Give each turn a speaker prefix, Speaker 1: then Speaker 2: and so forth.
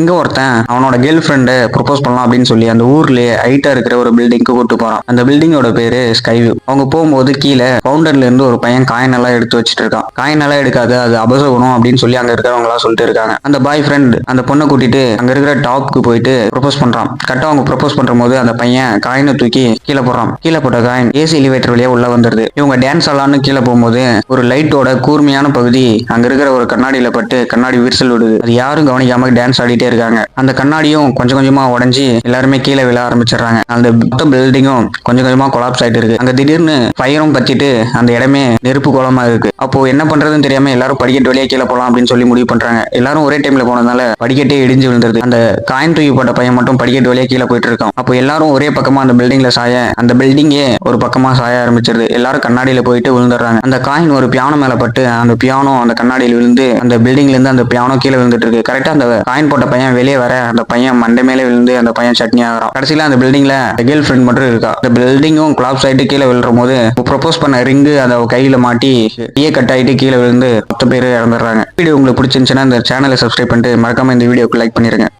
Speaker 1: இங்க ஒருத்தன் அவனோட கேர்ள் ஃப்ரெண்டு ப்ரொபோஸ் பண்ணலாம் அப்படின்னு சொல்லி அந்த ஊர்லயே ஹைட்டா இருக்கிற ஒரு பில்டிங்க்கு கூட்டு போறான். அந்த பில்டிங்கோட பேரு ஸ்கைவியூ அவங்க போகும்போது கீழே பவுண்டர்ல இருந்து ஒரு பையன் காயின் எல்லாம் எடுத்து வச்சுட்டு இருக்கான். காயின் எல்லாம் எடுக்காது அது அபசகுணம் அப்படின்னு சொல்லி அங்க இருக்கிறவங்க எல்லாம் சொல்லிட்டு இருக்காங்க. அந்த பாய் ஃப்ரெண்ட் அந்த பொண்ணை கூட்டிட்டு அங்க இருக்கிற டாப்க்கு போயிட்டு ப்ரொபோஸ் பண்றான். கரெக்டா அவங்க ப்ரொபோஸ் பண்ற போது அந்த பையன் காயினை தூக்கி கீழே போடுறான். கீழே போட்ட காயின் ஏசி எலிவேட்டர் வழியா உள்ள வந்துருது. இவங்க டான்ஸ் ஆடலாம்னு கீழே போகும்போது ஒரு லைட்டோட கூர்மையான பகுதி அங்க இருக்கிற ஒரு கண்ணாடியில பட்டு கண்ணாடி விரிசல் விடுது. அது யாரும் கவனிக்காம டான்ஸ் ஆடிட்டே இருக்காங்க. அந்த கண்ணாடியும் கொஞ்சம் கொஞ்சமா உடஞ்சி எல்லாருமே கீழே விழ ஆரம்பிச்சிடுறாங்க. அந்த மொத்த பில்டிங்கும் கொஞ்சம் கொஞ்சமா கொலாப்ஸ் ஆயிட்டு இருக்கு. அங்க திடீர்னு ஃபயரும் கத்திட்டு அந்த இடமே நெருப்பு குளமா இருக்கு. அப்போ என்ன பண்றதுன்னு தெரியாம எல்லாரும் படிக்கட்டு வழியா கீழே போலாம் அப்படின்னு சொல்லி முடிவு பண்றாங்க. எல்லாரும் ஒரே டைம்ல போனதுனால படிக்கட்டே இடிஞ்சு விழுந்துருது. அந்த காயின் தூக்கி போட்ட பையன் மட்டும் படிக்கட்டு வழியா கீழே போயிட்டு இருக்கான். அப்போ எல்லாரும் ஒரே பக்கமா அந்த பில்டிங்ல சாய அந்த பில்டிங்கே ஒரு பக்கமா சாய ஆரம்பிச்சிருது. எல்லாரும் கண்ணாடியில போயிட்டு விழுந்துடுறாங்க. அந்த காயின் ஒரு பியானோ மேல பட்டு அந்த பியானோ அந்த கண்ணாடியில் விழுந்து அந்த பில்டிங்ல இருந்து அந்த பியானோ கீழே விழுந்துட்டு இருக்கு. கரெக்டா அந்த காயின் போட்ட பையன் வெளியே வர அந்த பையன் மண்டை மேலே விழுந்து அந்த பையன் சட்னி ஆகிறான். கடைசியில அந்த பில்டிங்ல கேர்ள் ஃப்ரெண்ட் மட்டும் இருக்கா. அந்த பில்டிங்கும் கிளாப்ஸ் ஆயிட்டு கீழே விழுற போது ப்ரொபோஸ் பண்ண ரிங்கு அதை கையில மாட்டி கையே கட் ஆயிட்டு கீழே விழுந்து மொத்த பேர் இறந்துடுறாங்க. வீடியோ உங்களுக்கு பிடிச்சிருந்துச்சுன்னா இந்த சேனலை சப்ஸ்கிரைப் பண்ணிட்டு மறக்காம இந்த வீடியோக்கு லைக் பண்ணிருங்க.